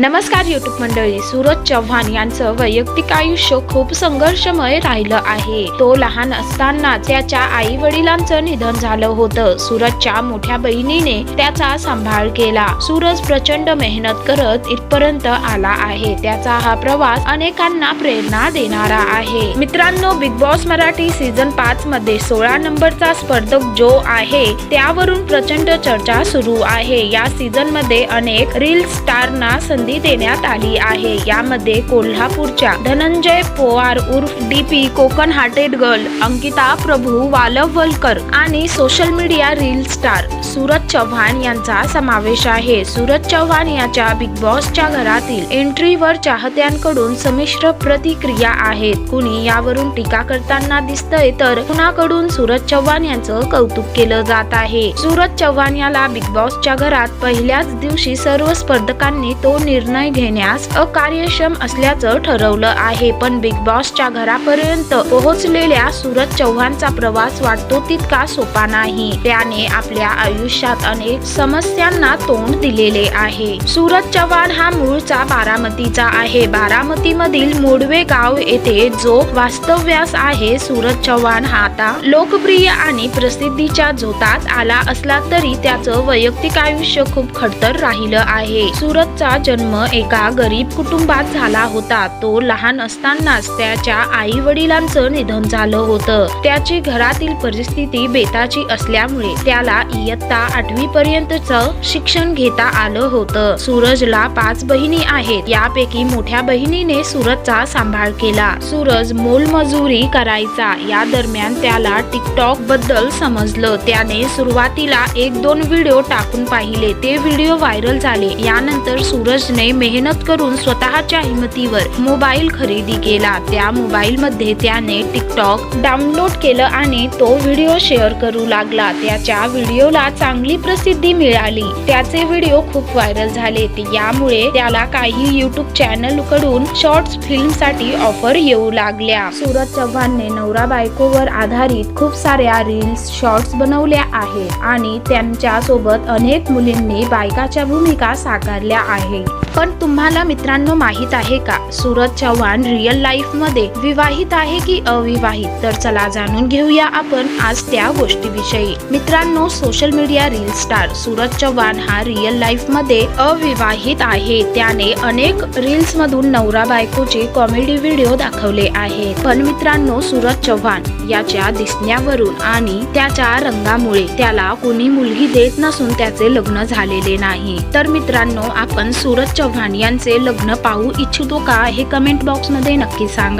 नमस्कार युट्यूब मंडळी सूरज चव्हाण यांचं वैयक्तिक आयुष्य खूप संघर्षमय राहिलं आहे. तो लहान असताना त्याच्या आई वडिलांचं निधन झालं होतं. सूरजच्या मोठ्या बहिणीने त्याचा सांभाळ केला. सूरज प्रचंड मेहनत करत इथपर्यंत आला आहे. त्याचा हा प्रवास अनेकांना प्रेरणा देणारा आहे. मित्रांनो बिग बॉस मराठी सीझन पाच मध्ये सोळा नंबरचा स्पर्धक जो आहे त्यावरून प्रचंड चर्चा सुरू आहे. या सीझनमध्ये अनेक रील स्टारना संधी देण्यात आली आहे. यामध्ये कोल्हापूरच्या धनंजय पोवार उर्फ DP Konkan hearted girl Ankita Prabhu Walawalkar आणि social media reel star Suraj Chavan यांचा समावेश आहे. सूरज चव्हाण याच्या बिग बॉसच्या घरातील एंट्रीवर चाहत्यांकडून संमिश्र प्रतिक्रिया आहेत. कुणी यावरून टीका करताना दिसतंय तर कुणाकडून सूरज चव्हाण यांचं कौतुक केलं जात आहे? सूरज चव्हाण याला बिग बॉसच्या घरात पहिल्याच दिवशी सर्व स्पर्धकांनी तो निर्णय घेण्यास अकार्यक्षम असल्याचं ठरवलं आहे. पण बिग बॉसच्या घरापर्यंत पोहोचलेल्या सूरज चव्हाणचा प्रवास वाटतो तितका सोपा नाही. त्याने आपल्या आयुष्यात अनेक समस्यांना तोंड दिलेले आहे. सूरज चव्हाण हा मूळचा बारामतीचा आहे. बारामती मधील मोडवे गाव येथे जो वास्तव्यास आहे सूरज चव्हाण हा आता लोकप्रिय आणि प्रसिद्धीच्या झोतात आला असला तरी त्याचं वैयक्तिक आयुष्य खूप खडतर राहिलं आहे. सूरजचा जन्म एका गरीब कुटुंबात झाला होता. तो लहान असतानाच त्याच्या आई वडिलांचं निधन झालं होतं. त्याची घरातील परिस्थिती बेताची असल्यामुळे त्याला इयत्ता आठवी पर्यंतच शिक्षण घेता आलं होतं. सूरजला पाच बहिणी आहेत. यापैकी मोठ्या बहिणीने सूरजचा सांभाळ केला. सूरज मोलमजुरी करायचा. या दरम्यान त्याला टिकटॉकबद्दल समजलं. त्याने सुरुवातीला एक दोन व्हिडिओ टाकून पाहिले. ते व्हिडिओ व्हायरल झाले. यानंतर सूरज सुरेशने मेहनत करून स्वतःच्या हिमतीवर मोबाईल खरेदी केला. त्या मोबाईल मध्ये त्याने टिकटॉक डाउनलोड केलं आणि तो व्हिडिओ शेअर करू लागला. त्याच्या व्हिडिओला चांगली प्रसिद्धी मिळाली. त्याचे व्हिडिओ खूप व्हायरल झाले. यामुळे त्याला काही युट्यूब चॅनलकडून शॉर्ट्स फिल्मसाठी ऑफर येऊ लागल्या. सूरज चव्हाणने नवरा बायकोवर आधारित खूप साऱ्या रील्स शॉर्ट्स बनवल्या आहेत आणि त्यांच्यासोबत अनेक मुलींनी बायकाच्या भूमिका साकारल्या आहे पण तुम्हाला मित्रांनो माहीत आहे का? सूरज चव्हाण रिअल लाईफमध्ये विवाहित आहे की अविवाहित? तर चला जाणून घेऊया आपण आज त्या गोष्टीविषयी. मित्रांनो social media reel star Suraj Chavan हा रिअल लाईफमध्ये अविवाहित आहे. त्याने अनेक रील्स मधून नवरा बायकोचे कॉमेडी व्हिडिओ दाखवले आहेत. पण मित्रांनो सूरज चव्हाण याच्या दिसण्यावरून आणि त्याच्या रंगामुळे त्याला कोणी मुलगी देत नसून त्याचे लग्न झालेले नाही. तर मित्रांनो आपण सूरज चव्हाण यांचे लग्न पाहू इच्छितो का हे कमेंट बॉक्समध्ये नक्की सांगा.